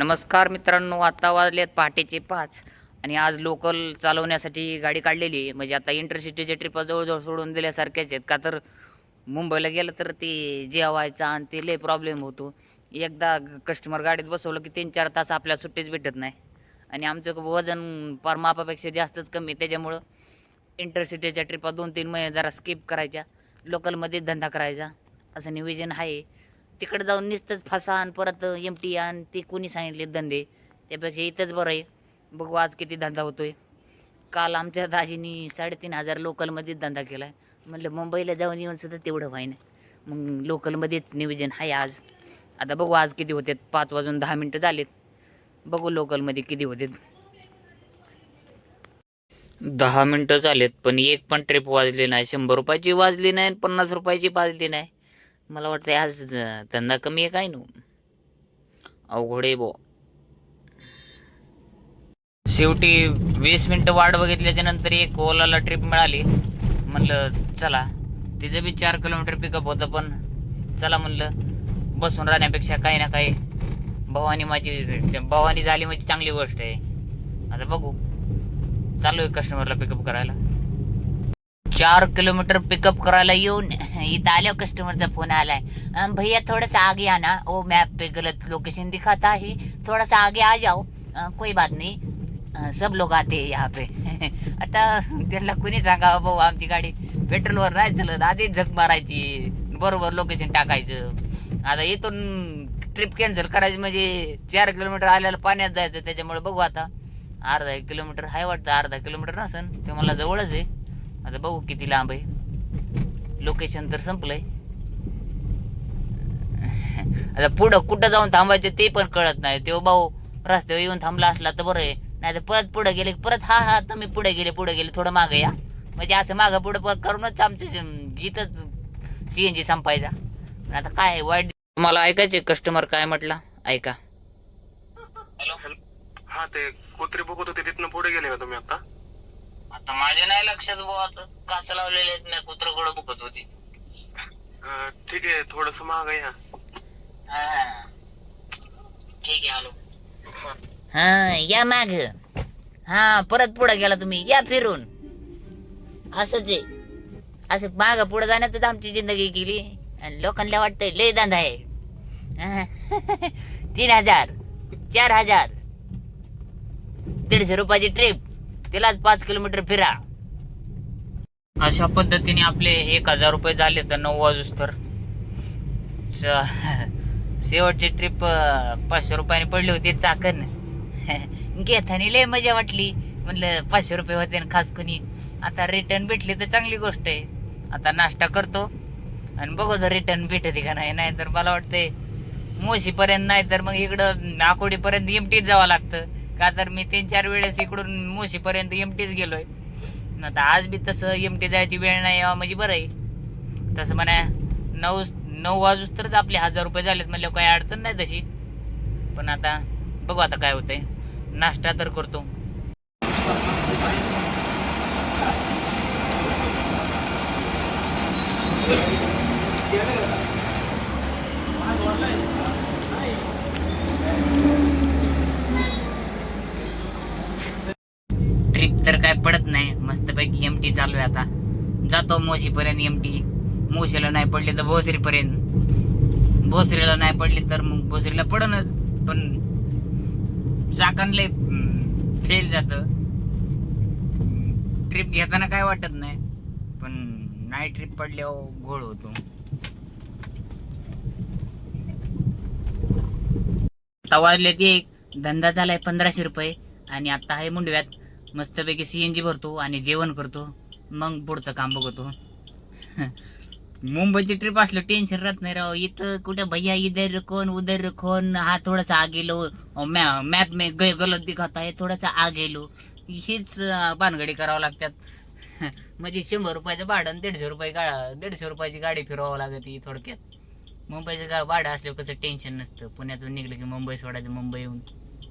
नमस्कार मित्रांनो आता वाजलेत पहाटेचे पाच आणि आज लोकल चालवण्यासाठी गाडी काढलेली आहे. म्हणजे आता इंटरसिटीच्या ट्रिपा जवळजवळ सोडून दिल्यासारख्याच आहेत. का तर मुंबईला गेलं तर ते जेवायचा आणि ते लय प्रॉब्लेम होतो. एकदा कस्टमर गाडीत बसवलं की तीन चार तास आपल्याला सुट्टीच भेटत नाही. आणि आमचं वजन पार मापापेक्षा जास्तच कमी आहे. त्याच्यामुळं इंटरसिटीच्या ट्रिपा दोन तीन महिने जरा स्किप करायच्या. लोकलमध्येच धंदा करायचा. असं नियोजन आहे. तिकडे जाऊन नुसतंच फसा आण परत एम टी आण ते कोणी सांगितले धंदे? त्यापेक्षा इथंच बरं आहे. बघू आज किती धंदा होतोय. काल आमच्या दाजीनी साडेतीन हजार लोकलमध्येच धंदा केला आहे म्हणलं मुंबईला जाऊन येऊन सुद्धा तेवढं व्हाय नाही मग लोकलमध्येच नियोजन आहे आज. आता बघू आज किती होते पाच वाजून दहा मिनटं झालेत. बघू लोकलमध्ये किती होते दहा मिनटं झालेत पण एक पण ट्रिप वाजली नाही. शंभर रुपयाची वाजली नाही आणि पन्नास रुपयाची वाजली नाही. मला वाटतं आज धंदा कमी आहे काय नो? अवघड आहे बो. शेवटी वीस मिनिटं वाट बघितल्याच्या नंतर एक ओलाला ट्रिप मिळाली. म्हणलं चला तिचं बी चार किलोमीटर पिकअप होतं पण चला म्हणलं बसून राहण्यापेक्षा काही ना काही भवानी माझी भवानी झाली म्हणजे चांगली गोष्ट आहे. आता बघू. चालू आहे कस्टमरला पिकअप करायला. चार किलोमीटर पिकअप करायला येऊन इथं आल्या कस्टमरचा फोन आलाय. भैया थोड़ा सा आगे आना ओ मैप पे गलत लोकेशन दिखाता है थोड़ा सा आगे आ जाओ. कोई बात नहीं. सब लोग आते हैं यहाँ पे. आता त्यांना कुणी सांगावं भाऊ आमची गाडी पेट्रोलवर नाही चलत. आधीच झक मारायची. बरोबर लोकेशन टाकायचं. आता इथून ट्रिप कॅन्सल करायची म्हणजे चार किलोमीटर आल्याला पाण्यात जायचं. त्याच्यामुळे बघू आता. अर्धा एक किलोमीटर आहे वाटतं. अर्धा किलोमीटर नसन ते मला जवळच आहे. आता बघू किती लांब आहे. लोकेशन तर संपलंय. आता पुढं कुठं जाऊन थांबायचं ते पण कळत नाही. तो भाऊ रस्त्यावर येऊन थांबला असला तर बरं आहे. नाही तर परत पुढे गेले परत हा हा तुम्ही पुढे गेले पुढे गेले थोडं मागे या. म्हणजे असं मागं पुढं परत करूनच आमचं जिथंच सी एन जी संपायचा आता काय वाईट मला ऐकायचे कस्टमर काय म्हटला? ऐका. हा ते कुत्रे बघत होते तिथनं पुढे गेले का तुम्ही आता? आता माझ्या नाही लक्षात बुवा आता काच लावलेले आहेत नाही कुत्र कडं दुखत होती. अं, ठीक आहे थोडस महाग या. हा. ठीक आहे आलो हा या माग. हा परत पुढे गेला तुम्ही. या फिरून. असंच आहे. असं माग पुढे जाण्यातच आमची जिंदगी गेली. आणि लोकांना वाटतंय लय धंदा आहे. हा. तीन हजार चार हजार दीडशे रुपयाची ट्रिप तिलाच पाच किलोमीटर फिरा. अशा पद्धतीने आपले एक हजार रुपये झाले तर नऊ वाजूस तर. शेवटची ट्रिप पाचशे रुपयाने पडली होती चाकण. घेतानी लय मजा वाटली. म्हणलं पाचशे रुपये होते ना खास कुणी. आता रिटर्न भेटली तर चांगली गोष्ट आहे. आता नाश्ता करतो. आणि बघू जर रिटर्न भेटते का नाही. नाहीतर मला वाटतंय मोशीपर्यंत नाही तर मग इकडं आकोडीपर्यंत एमटीत जावं लागतं. का तर मी तीन चार वेळेस इकडून मोशीपर्यंत एमटीच गेलोय. आता आज बी तसं एमटी जायची वेळ नाही यावं म्हणजे बरं आहे. तसं म्हणा नऊ नऊ वाजूस तरच आपले हजार रुपये झालेत म्हणलं काही अडचण नाही तशी. पण आता बघू आता काय होतंय. नाश्ता तर करतो. ट्रिप तर काय पडत नाही. मस्तपैकी एम टी चालू आहे आता. जातो मोशीपर्यंत एम टी मोशीला नाही पडली तर भोसरीपर्यंत. भोसरीला नाही पडली तर मग भोसरीला पडनच. पण चाकणले फेल जात. ट्रिप घेताना काय वाटत नाही. पण नाही ट्रिप पडल्यावर घोळ होतो. आता वाजले ते धंदा झालाय पंधराशे रुपये. आणि आता आहे मुंडव्यात. मस्तपैकी सीएनजी भरतो आणि जेवण करतो. मग पुढचं काम बघतो. मुंबईची ट्रिप असलं टेन्शन राहत नाही राव. इथं कुठे भैया इधर कोण उधर कोण हा थोडासा आ गेलो मॅप मे ग- गलत दिखाता आहे थोडासा आ गेलो हीच पानगडी भानगडी करावं लागतात. म्हणजे शंभर रुपयाचं भाडं आणि दीडशे रुपये गा दीडशे रुपयाची गाडी फिरवावं लागत ही थोडक्यात. मुंबईचं का भाडं असल्यावर कसं टेन्शन नसतं. पुण्यातून निघलं की मुंबई सोडायचं मुंबई येऊन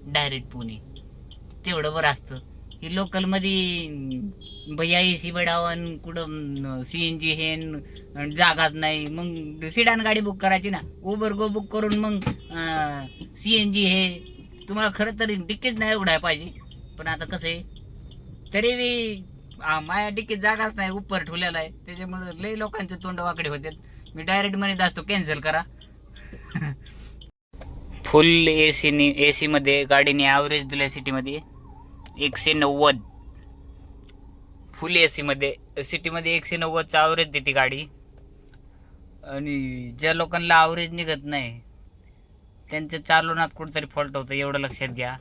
डायरेक्ट पुणे. तेवढं बरं असतं. हे लोकलमध्ये भैया एसी बडावन कुठं सीएनजी हे जागाच नाही. मग सिडान गाडी बुक करायची ना. उबर गो बुक करून मग सीएनजी हे तुम्हाला खरं तरी डिक्कीच नाही उघडाय पाहिजे. पण आता कसं आहे तरी बी माया माझ्या डिक्कीत जागाच नाही उपर ठेवलेला आहे. त्याच्यामुळे लई लोकांचे तोंड वाकडे होते मी डायरेक्ट म्हणत असतो कॅन्सल करा. फुल ए सीने ए सीमध्ये गाडीने ॲव्हरेज दिलं सिटीमध्ये एकशे नव्वद. फुल ए सीमध्ये सिटीमध्ये एकशे नव्वदचा ॲव्हरेज देते गाडी. आणि ज्या लोकांना ॲव्हरेज निघत नाही त्यांच्या चालवण्यात कुठेतरी फॉल्ट होतं एवढं लक्षात घ्या.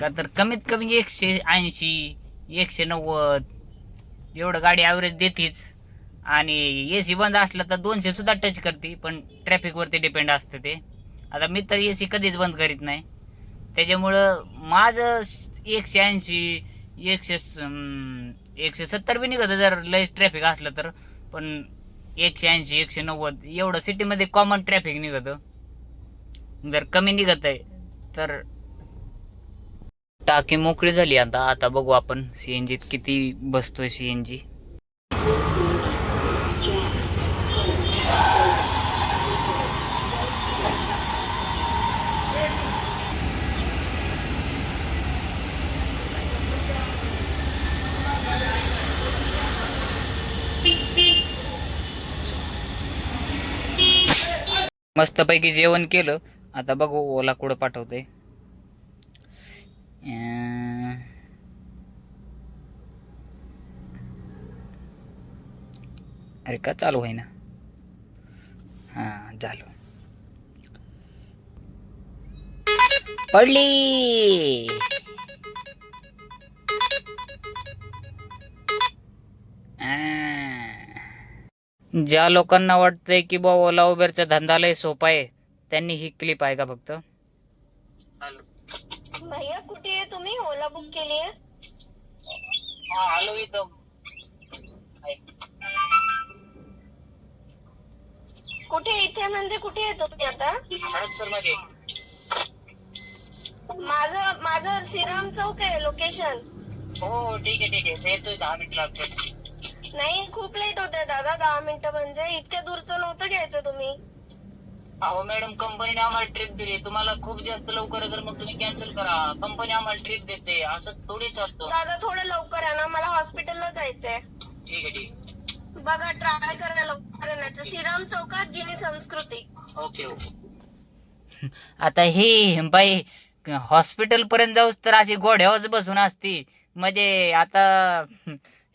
का तर कमीत कमी एकशे ऐंशी एकशे नव्वद एवढं गाडी ॲव्हरेज देतेच. आणि ए सी बंद असलं तर दोनशे सुद्धा टच करते पण ट्रॅफिकवरती डिपेंड असतं ते. आता मी तर ए सी कधीच बंद करीत नाही. त्याच्यामुळं माझं एकशे ऐंशी एकशे स- एकशे सत्तर बी निघत जर लय ट्रॅफिक असलं तर. पण एकशे ऐंशी एकशे नव्वद एवढं सिटीमध्ये कॉमन ट्रॅफिक निघतं. जर कमी निघत आहे तर टाकी मोकळी झाली आता. आता बघू आपण सीएनजीत किती बसतोय सीएनजी मस्तपैकी जेवण केलं. आता बघू ओला कुठं पाठवते अं, अरे का चालू आहे ना हा झालं. पडली! ज्या लोकांना वाटतंय की बा ओला उबेरचा धंदा लय सोपा आहे त्यांनी ही क्लिप आहे का फक्त? भैया कुठे आहे तुम्ही? ओला बुक केली आहे? आलो इथं. कुठे इथे म्हणजे कुठे आहे तुम्ही आता? हडपसरमध्ये माझं माझं श्रीराम चौक आहे लोकेशन हो ठीक आहे ठीक आहे. येतोय दहा मिनिट लागतो नाही खूप लेट होते दादा दहा मिनिटं म्हणजे इतक्या दूरचं नव्हतं घ्यायचं तुम्ही. अहो मॅडम कंपनीने आम्हाला ट्रिप दिली. तुम्हाला खूप जास्त लवकर आहे तर मग तुम्ही कॅन्सल करा. कंपनी आम्हाला ट्रिप देते. असं थोडी चालतो. दादा थोडं लवकर आहे ना. मला हॉस्पिटलला जायचंय. ठीक आहे ठीक बघा ट्राय करा लवकर येण्याचं श्रीराम चौकात गिनी संस्कृती. Okay okay. आता हे बाई हॉस्पिटल पर्यंत जाऊस तर अशी घोड्यावरच बसून असती. म्हणजे आता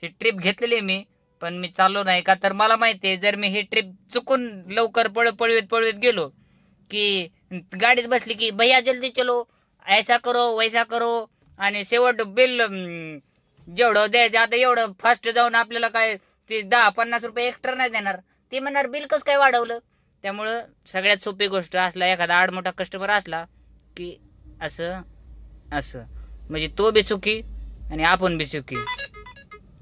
ही ट्रिप घेतलेली मी पण मी चाललो नाही का? तर मला माहिती आहे जर मी ही ट्रिप चुकून लवकर पळ पळवीत पळवीत गेलो की गाडीत बसली की भैया जल्दी चलो ऐसा करो वैसा करो आणि शेवट बिल जेवढं द्यायचं आता एवढं फास्ट जाऊन आपल्याला काय ते दहा पन्नास रुपये एक्स्ट्रा नाही देणार. ते म्हणणार बिल कसं काय वाढवलं? त्यामुळं सगळ्यात सोपी गोष्ट असला एखादा आडमोठा कस्टमर असला की असं असं. म्हणजे तो बी चुकी आणि आपण बी चुकी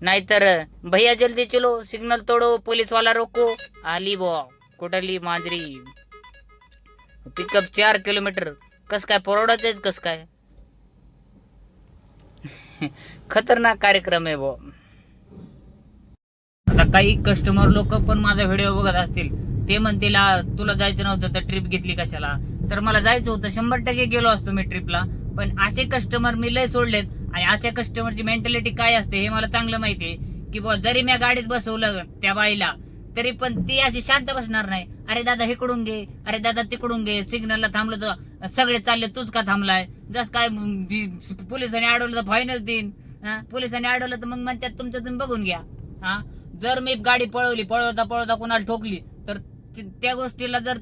नाहीतर भैया जल्दी चलो सिग्नल तोडो पोलीस वाला रोको. आली बॉ कुठली मांजरी? पिकअप चार किलोमीटर कस काय परवडत कस काय? खतरनाक कार्यक्रम आहे बॉ आता काही कस्टमर लोक पण माझा व्हिडिओ बघत असतील. ते म्हणतील तुला जायचं नव्हतं तर ट्रिप घेतली कशाला? तर मला जायचं होतं शंभर टक्के गेलो असतो मी ट्रिपला पण असे कस्टमर मी लय सोडलेत. आणि अशा कस्टमरची मेंटॅलिटी काय असते हे मला चांगलं माहिती आहे की बुवा जरी मी गाडीत बसवलं त्या बाईला तरी पण ती अशी शांत बसणार नाही. अरे दादा इकडून घे. अरे दादा तिकडून घे. सिग्नलला थांबलं तर सगळे चालले तूच का थांबलाय? जस काय पोलिसांनी अडवलं तर फाईनच देईन. पोलिसांनी अडवलं तर मग म्हणतात तुमचं तुम्ही बघून घ्या. हा? जर मी गाडी पळवली पळवता पळवता कोणाला ठोकली तर त्या गोष्टीला जर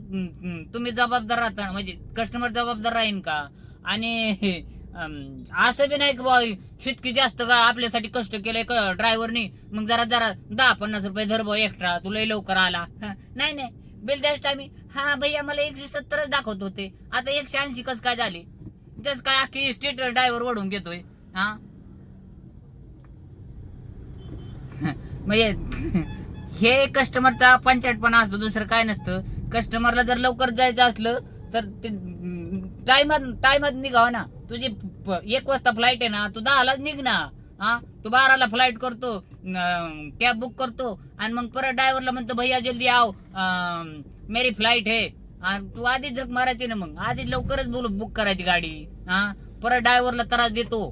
तुम्ही जबाबदार राहता म्हणजे कस्टमर जबाबदार राहीन का? आणि असं बी नाही की बा शितकी जास्त का आपल्यासाठी कष्ट केलंय ड्रायव्हरनी मग जरा जरा दहा पन्नास रुपये धर भाऊ एक्स्ट्रा तुला लवकर आला. नाही नाही. बिल द्याच टायमी हा भैया मला एकशे सत्तरच दाखवत होते. आता एकशे ऐंशी कस काय झाले? जस काय अख्खी स्टेट ड्रायव्हर ओढून घेतोय. हा? म्हणजे हे कस्टमरचा पंचायतपणा असतो दुसरं काय नसतं. कस्टमरला जर लवकर जायचं असलं तर ते टायमात टायमात निघाव ना. तुझी एक वाजता फ्लाईट आहे ना तू दहाला निघ ना. हा? तू बाराला फ्लाईट करतो कॅब बुक करतो आणि मग परत ड्रायव्हरला म्हणतो भैया जल्दी आव मेरी फ्लाईट आहे तू आधी जग मारायची ना मग. आधी लवकरच बोल बुक करायची गाडी. हा? परत ड्रायव्हरला त्रास देतो.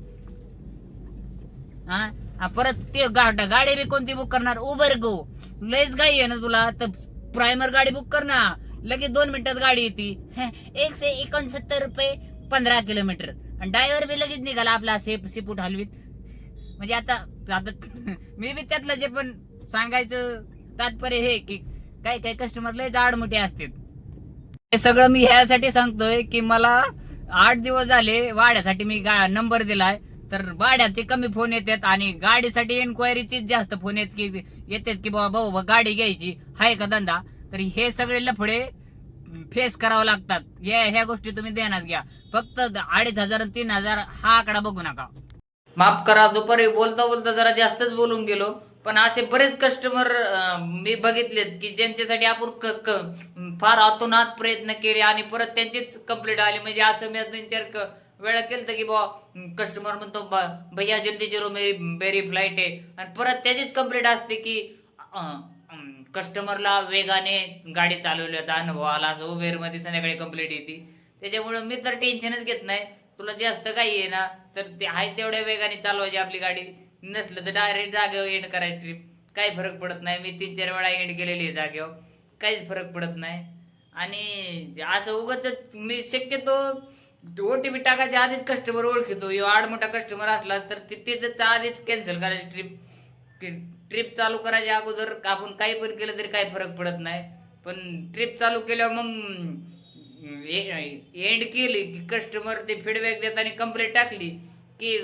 हा? परत ते गाडी बी कोणती बुक करणार? उबर गो लयच गाई आहे ना तुला. तर प्रायमर गाडी बुक कर ना. लगेच दोन मिनिटात गाडी येते. एकशे एकोणसत्तर रुपये पंधरा किलोमीटर. आणि ड्रायव्हर बी लगेच निघाला आपला सेप सिपूट हलवीत. म्हणजे आता आता मी बी त्यातलं जे पण सांगायचं तात्पर्य हे की काही काही कस्टमर लय जाड मोठे असतात. हे सगळं मी ह्यासाठी सांगतोय की मला आठ दिवस झाले वाड्यासाठी मी नंबर दिलाय. तर भाड्याचे कमी फोन येतात आणि गाडीसाठी एन्क्वायरीचीच जास्त फोन येत की येतात की बाबा भाऊ बा, गाडी घ्यायची. हाय का धंदा? तर हे सगळे लफडे फेस करावं लागतात. या ह्या गोष्टी तुम्ही ध्यानात घ्या. फक्त अडीच हजार तीन हजार हा आकडा बघू नका. माफ करा दुपारी बोलता बोलता जरा जास्तच बोलून गेलो. पण असे बरेच कस्टमर मी बघितलेत की ज्यांच्यासाठी आपण फार आतोनात प्रयत्न केले आणि परत त्यांचीच कंप्लीट आली. म्हणजे असं मी दोन चार वेळा केलं की बा कस्टमर म्हणतो भैया जल्दी जरो मेरी बेरी फ्लाईट आहे. आणि परत त्याचीच कंप्लीट असते की कस्टमरला वेगाने गाडी चालवल्याचा अनुभव आला. असं उबेरमध्ये संध्याकाळी कंप्लीट येते. त्याच्यामुळं मी तर टेन्शनच घेत नाही. तुला जास्त काही आहे ना तर ते आहे तेवढ्या वेगाने चालवायची आपली गाडी. नसलं तर डायरेक्ट जागेवर एंड करायची ट्रिप काही फरक पडत नाही. मी तीन चार वेळा एंड केलेली आहे जागेवर. काहीच फरक पडत नाही. आणि असं उगच मी शक्यतो ओ टी पी टाकायच्या आधीच कस्टमर ओळखतो. यो आडमोठा कस्टमर असला तर ते आधीच कॅन्सल करायची ट्रिप ट्रिप चालू करायच्या अगोदर आपण काही पण केलं तरी काही फरक पडत नाही. पण ट्रिप चालू केल्यावर मग एंड केली की कस्टमर ते फीडबॅक देताना कंप्लेंट टाकली की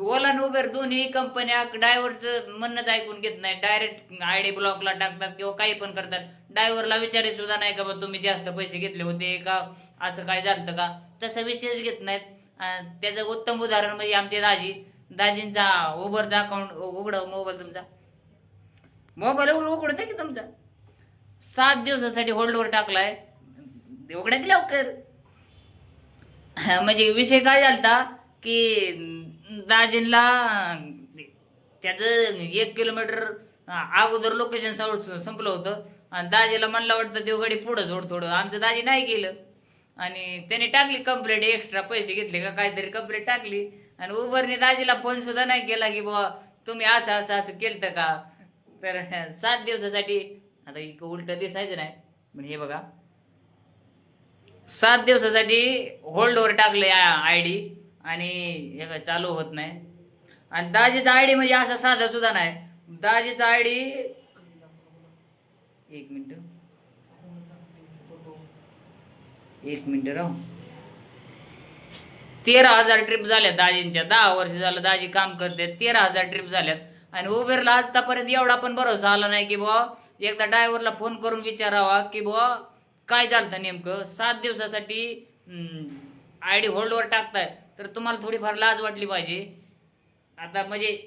ओला आणि उबेर दोन्ही कंपन्या ड्रायव्हरचं म्हणणंच ऐकून घेत नाही. डायरेक्ट आय डी ब्लॉकला टाकतात किंवा काही पण करतात. डायव्हरला विचारे सुद्धा नाही का बा तुम्ही जास्त पैसे घेतले होते का? असं काय झालं का? तसा विषयच घेत नाहीत. त्याचं उत्तम उदाहरण म्हणजे आमचे दाजी. दाजींचा उबरचा अकाउंट उघडं मोबाईल तुमचा. मोबाईल उघड उघडत की तुमचा. सात दिवसासाठी होल्डवर टाकलाय. उघडा की लवकर? म्हणजे विषय काय झालता की दाजींला त्याचं एक किलोमीटर अगोदर लोकेशन संपलं होतं. आणि दाजीला म्हणलं वाटतं ते गडी पुढं सोड थोडं. आमचं दाजी नाही गेलं. आणि त्याने टाकली कंप्लेंट एक्स्ट्रा पैसे घेतले का काहीतरी कंप्लेंट टाकली. आणि उबरने दाजीला फोन सुद्धा नाही केला की बुवा तुम्ही असं असं असं केलं का? तर सात दिवसासाठी आता इक उलट दिसायचं नाही पण हे बघा. सात दिवसासाठी होल्डवर टाकले आय डी आणि हे काय चालू होत नाही. आणि दाजीचा आय डी म्हणजे असा साधा सुद्धा नाही. दाजीचा आय डी एक मिनिट. एक मिनिट राहू. तेरा हजार ट्रिप झाल्या दाजींच्या. दहा वर्ष झालं दाजी काम करते. तेरा हजार ट्रिप झाल्यात. आणि उबेरला आतापर्यंत एवढा पण भरोसा आला नाही की बुवा एकदा ड्रायव्हरला फोन करून विचारावा की बुवा काय झालं नेमकं? सात दिवसासाठी आय डी होल्डवर टाकताय. तर तुम्हाला थोडीफार लाज वाटली पाहिजे. आता म्हणजे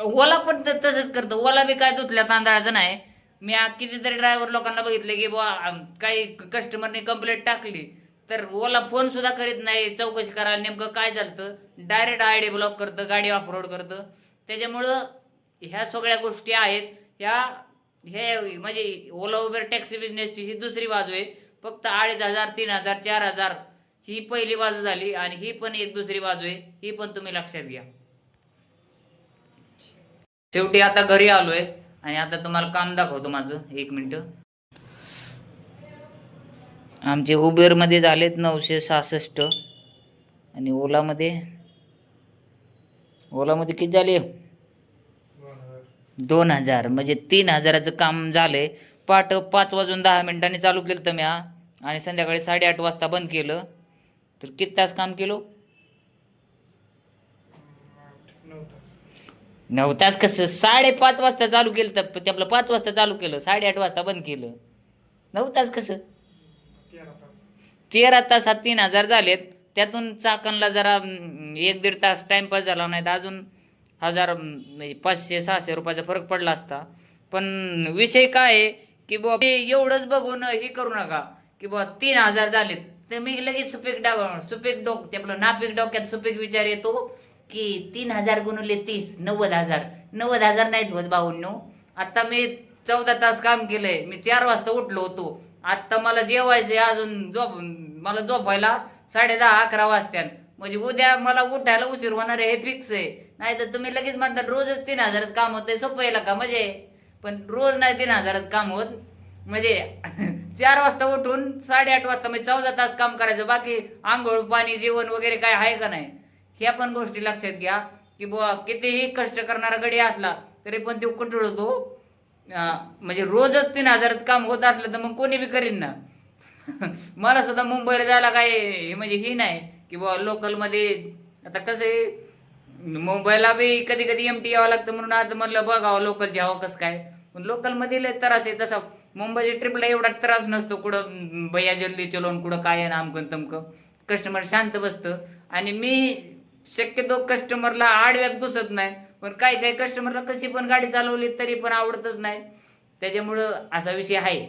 ओला पण त- तसंच करतं. ओला बी काय धुतल्या तांदळाचं नाही. मी कितीतरी ड्रायव्हर लोकांना बघितले की बुवा काही कस्टमरने कंप्लेंट टाकली. तर ओला फोन सुद्धा करीत नाही. चौकशी करायला नेमकं काय झालं डायरेक्ट आय डी ब्लॉक करतं गाडी ऑफरोड करतं. त्याच्यामुळं ह्या सगळ्या गोष्टी आहेत. ह्या हे म्हणजे ओला उबेर टॅक्सी बिझनेसची ही दुसरी बाजू आहे. फक्त अडीच हजार तीन हजार चार हजार ही पहिली बाजू झाली आणि ही पण एक दुसरी बाजू आहे. ही पण तुम्ही लक्षात घ्या. शेवटी आता घरी आलोय आणि आता तुम्हाला काम दाखवतो माझं. एक मिनिट. आमचे उबेरमध्ये झालेत नऊशे सहासष्ट आणि ओलामध्ये ओलामध्ये किती झाले? दोन हजार. म्हणजे तीन हजाराचं काम झालंय. पाट पाच वाजून दहा मिनिटांनी चालू केलं तर मी हा. आणि संध्याकाळी साडेआठ वाजता बंद केलं. तर किती तास काम केलो? नऊ तास. कसं? साडेपाच वाजता चालू केलं तर ते आपलं पाच वाजता चालू केलं. साडेआठ वाजता बंद केलं. नऊ तास कसं? तेरा तास हा तीन हजार झालेत. त्यातून चाकणला जरा एक दीड तास टाईमपास झाला नाही तर अजून हजार म्हणजे पाचशे सहाशे रुपयाचा फरक पडला असता. पण विषय काय आहे की बुवा एवढंच बघून हे करू नका की बुवा तीन हजार झालेत. तर मी लगेच सुपीक डाव सुपीक डोक ते आपलं नापीक डोक्यात सुपीक विचार येतो की तीन हजार गुणले तीस नव्वद हजार. नव्वद हजार नाहीत होत भाऊंनो. आता मी चौदा तास काम केलंय. मी चार वाजता उठलो होतो. आत्ता मला जेवायचे अजून झोप मला झोपायला साडे दहा अकरा वाजत्यान म्हणजे उद्या मला उठायला उशीर होणार आहे हे फिक्स आहे. नाही तर तुम्ही लगेच म्हणता रोजच तीन हजारच काम होतंय सोपं येईल का म्हणजे पण रोज नाही तीन हजारच काम होत. म्हणजे चार वाजता उठून साडेआठ वाजता म्हणजे चौदा तास काम करायचं. बाकी आंघोळ पाणी जेवण वगैरे काय आहे का नाही? ह्या पण गोष्टी लक्षात घ्या. की बुवा कितीही कष्ट करणारा गडी असला तरी पण तो कुठळतो म्हणजे रोजच तीन हजारच काम होत असलं तर मग कोणी बी करीन ना? मला सुद्धा मुंबईला जायला काय हे म्हणजे ही नाही की बुवा लोकलमध्ये आता कसं आहे मुंबईला बी कधी कधी एम टी यावं लागतं म्हणून आता म्हणलं बघावं लोकल हवं कसं काय. पण लोकलमध्ये लय त्रास आहे तसा मुंबईच्या ट्रिपला एवढा त्रास नसतो कुठं भैया जल्दी चलोन कुठं काय आहे ना आमकन तमकं. कस्टमर शांत बसतं. आणि मी शक्यतो कस्टमरला आडव्यात घुसत नाही पण काही काही कस्टमरला कशी पण गाडी चालवली तरी पण आवडतच नाही. त्याच्यामुळं असा विषय आहे.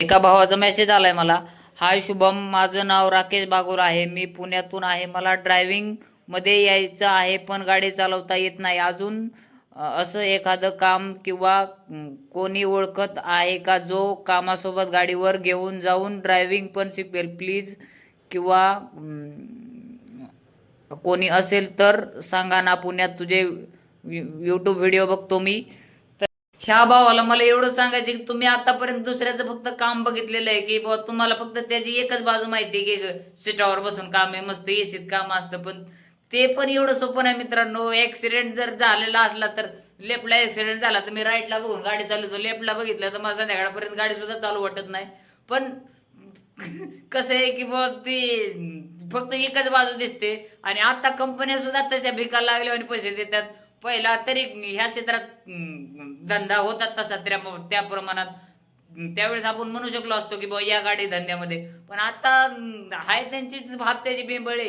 एका भावाचा मेसेज आलाय मला. हाय शुभम माझं नाव राकेश बागोर आहे. मी पुण्यातून आहे. मला ड्रायव्हिंगमध्ये यायचं आहे पण गाडी चालवता येत नाही. अजून असं एखादं काम किंवा कोणी ओळखत आहे का जो कामासोबत गाडीवर घेऊन जाऊन ड्रायव्हिंग पण शिकवेल प्लीज किंवा कोणी असेल तर सांगा ना पुण्यात तुझे यूट्यूब व्हिडिओ बघतो मी. ह्या भावाला मला एवढं सांगायचं की तुम्ही आतापर्यंत दुसऱ्याचं फक्त काम बघितलेलं आहे की बाबा तुम्हाला फक्त त्याची एकच बाजू माहिती आहे की सीटावर बसून काम आहे मस्त एसीत काम असतं. पण ते पण एवढं सोपं नाही मित्रांनो. ऍक्सिडेंट जर झालेला असला तर लेफ्टला ऍक्सिडेंट झाला तर मी राईटला बघून गाडी चालवतो. लेफ्टला बघितलं तर मला संध्याकाळपर्यंत गाडी सुद्धा चालू वाटत नाही. पण कसं आहे की बुवा ती फक्त एकच बाजू दिसते. आणि आता कंपन्या सुद्धा तशा भिकायला लागल्या आणि पैसे देतात. पहिला तरी ह्या क्षेत्रात धंदा होता तसा त्या त्या प्रमाणात. त्यावेळेस आपण म्हणू शकलो असतो की बाबा या गाडी धंद्यामध्ये. पण आता हाय त्यांचीच भाप त्याची बिंबळे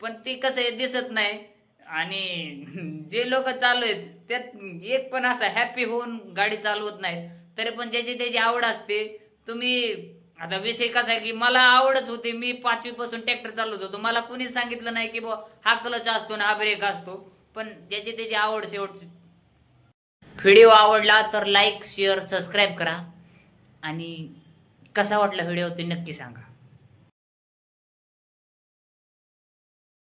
पण ती कसं आहे दिसत नाही. आणि जे लोक चालू आहेत त्यात एक पण असा हॅपी होऊन गाडी चालवत नाहीत. तरी पण ज्याची त्याची आवड असते. तुम्ही आता विषय कसा आहे की मला आवडत होते मी पाचवीपासून ट्रॅक्टर चालवत होतो. मला कुणीच सांगितलं नाही की बुवा हा क्लच असतो ना हा ब्रेक असतो. पण ज्याची त्याची आवड शेवटची. व्हिडिओ आवडला तर लाईक शेअर सबस्क्राईब करा. आणि कसा वाटला व्हिडिओ ते नक्की सांगा.